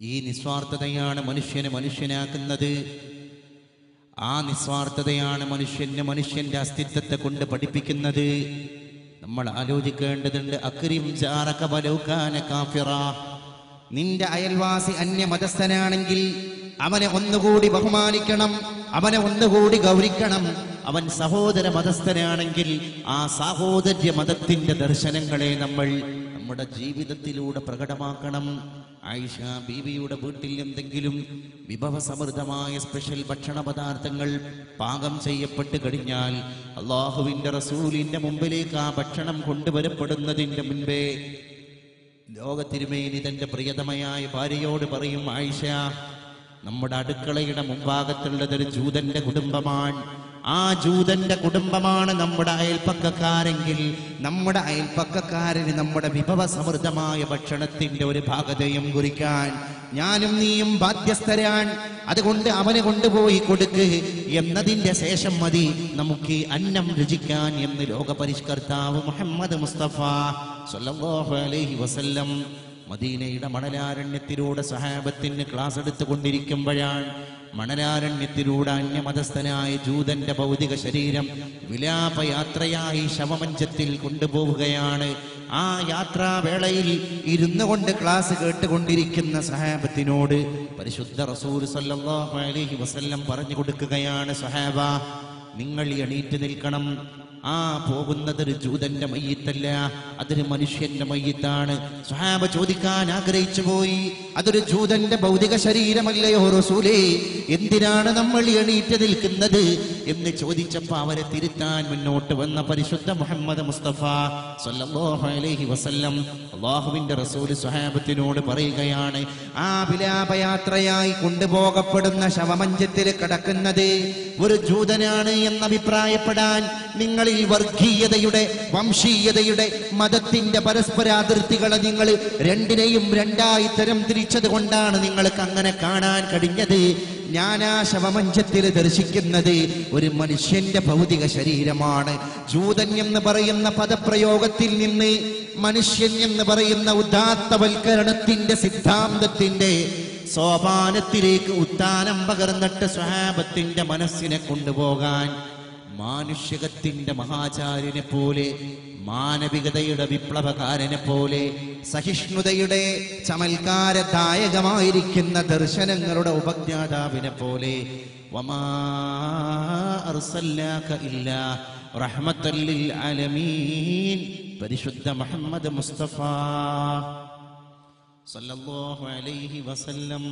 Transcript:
ഈ നിസ്വാർത്ഥതയാണ് മനുഷ്യനെ മനുഷ്യനാക്കുന്നത്. ആ നിസ്വാർത്ഥതയാണ് മനുഷ്യന് മനുഷ്യന്റെ അസ്തിത്വത്തെ കൊണ്ട് പഠിപ്പിക്കുന്നത്. നമ്മൾ ആലോചിക്കേണ്ടതുണ്ട് അക്രിം കാഫിറ. നിന്റെ അയൽവാസി അന്യ മതസ്ഥനാണെങ്കിൽ അവനെ ഒന്നുകൂടി ബഹുമാനിക്കണം അവനെ ഒന്നുകൂടി ഗൗരിക്കണം. അവൻ സഹോദര മതസ്ഥനാണെങ്കിൽ ആ സാഹോദര്യ മതത്തിന്റെ ദർശനങ്ങളെ നമ്മൾ നമ്മുടെ ജീവിതത്തിലൂടെ പ്രകടമാക്കണം. ആയിഷ ബീവിയുടെ വീട്ടിൽ എന്തെങ്കിലും വിഭവസമൃദ്ധമായ സ്പെഷ്യൽ ഭക്ഷണ പദാർത്ഥങ്ങൾ പാകം ചെയ്യപ്പെട്ട് കഴിഞ്ഞാൽ അള്ളാഹുവിന്റെ റസൂലിന്റെ മുമ്പിലേക്ക് ആ ഭക്ഷണം കൊണ്ടുവരപ്പെടുന്നതിന്റെ മുൻപേ ലോകത്തിരുമേനി തന്റെ പ്രിയതമയായ ഭാര്യയോട് പറയും ആയിഷ നമ്മുടെ അടുക്കളയുടെ മുമ്പാകത്തുള്ളതൊരു ജൂതന്റെ കുടുംബമാണ്. ആ ജൂതന്റെ കുടുംബമാണ് നമ്മുടെ അയൽപ്പക്കക്കാരെങ്കിൽ നമ്മുടെ അയൽപ്പക്കക്കാരന് നമ്മുടെ വിഭവ സമൃദ്ധമായ ഭക്ഷണത്തിന്റെ ഒരു ഭാഗതയും കുറിക്കാൻ ഞാനും നീയും ബാധ്യസ്ഥരാൻ. അതുകൊണ്ട് അവനെ കൊണ്ടുപോയി കൊടുക്ക്. എന്നതിന്റെ ശേഷം മതി നമുക്ക് അന്നം രുചിക്കാൻ എന്ന് ലോകപരിഷ്കർത്താവ് മുഹമ്മദ് മുസ്തഫ സല്ലല്ലാഹു അലൈഹി വസല്ലം മദീനയുടെ മണലാരണ്യത്തിലൂടെ സഹാബത്തിന് ക്ലാസ് എടുത്തുകൊണ്ടിരിക്കുമ്പോഴാണ് മണലാരണ്യത്തിലൂടെ അന്യമതസ്ഥനായ ജൂതന്റെ ഭൗതിക ശരീരം വിലാപയാത്രയായി ശവമഞ്ചത്തിൽ കൊണ്ടുപോവുകയാണ്. ആ യാത്രാവേളയിൽ ഇരുന്നു കൊണ്ട് ക്ലാസ് കേട്ടുകൊണ്ടിരിക്കുന്ന സഹാബത്തിനോട് പരിശുദ്ധ റസൂൽ സല്ലല്ലാഹു അലൈഹി വസല്ലം പറഞ്ഞു കൊടുക്കുകയാണ് സഹാബ നിങ്ങൾ എണീറ്റ് നിൽക്കണം. ആ പോകുന്നത് ഒരു ജൂതന്റെ മയ്യത്തല്ല. അതൊരു മനുഷ്യന്റെ മയ്യത്താണ്. സ്വഹാബ ചോദിക്കാൻ ആഗ്രഹിച്ചു പോയി. അതൊരു ജൂതന്റെ ഭൗതിക ശരീരമല്ലയോ റസൂലേ? എന്തിനാണ് നമ്മൾ എണീറ്റ് നിൽക്കുന്നത്? എന്ന് ചോദിച്ചപ്പോ അവരെ തിരുത്താൻ മുന്നോട്ട് വന്ന പരിശുദ്ധ മുഹമ്മദ് മുസ്തഫ സല്ലല്ലാഹു അലൈഹി വസല്ലം അള്ളാഹുവിന്റെ റസൂൽ സുഹാബത്തിനോട് പറയുകയാണ് ആ വിലാപയാത്രയായി കൊണ്ടുപോകപ്പെടുന്ന ശവമഞ്ചത്തിൽ കിടക്കുന്നത് ഒരു ജൂതനാണ് എന്നഭിപ്രായപ്പെടാൻ നിങ്ങളിൽ വർഗീയതയുടെ വംശീയതയുടെ മതത്തിന്റെ പരസ്പര അതിർത്തികളെ നിങ്ങൾ രണ്ടിനെയും രണ്ടായി തരം തിരിച്ചത് കൊണ്ടാണ് നിങ്ങൾക്ക് അങ്ങനെ കാണാൻ കഴിഞ്ഞത്. ആ ശവമഞ്ചത്തിൽ ദർശിക്കുന്നത് ഒരു മനുഷ്യന്റെ ഭൗതിക ശരീരമാണ്. ജൂതൻ എന്ന് പറയുന്ന പദപ്രയോഗത്തിൽ നിന്ന് മനുഷ്യൻ എന്ന് പറയുന്ന ഉദാത്തവൽക്കരണത്തിന്റെ സിദ്ധാന്തത്തിന്റെ സോപാനത്തിലേക്ക് ഉത്താനം പകർന്നിട്ട് സ്വഹാബത്തിന്റെ മനസ്സിനെ കൊണ്ടുപോകാൻ മാനുഷികത്തിന്റെ മഹാചാര്യനെ പോലെ മാനവികതയുടെ വിപ്ലവകാരനെ പോലെ സഹിഷ്ണുതയുടെ ചമൽക്കാരദായകമായിരിക്കുന്ന ദർശനങ്ങളുടെ ഉപജ്ഞാതാവിനെ പോലെ പരിശുദ്ധ മുഹമ്മദ് മുസ്തഫ സല്ലല്ലാഹു അലൈഹി വസല്ലം.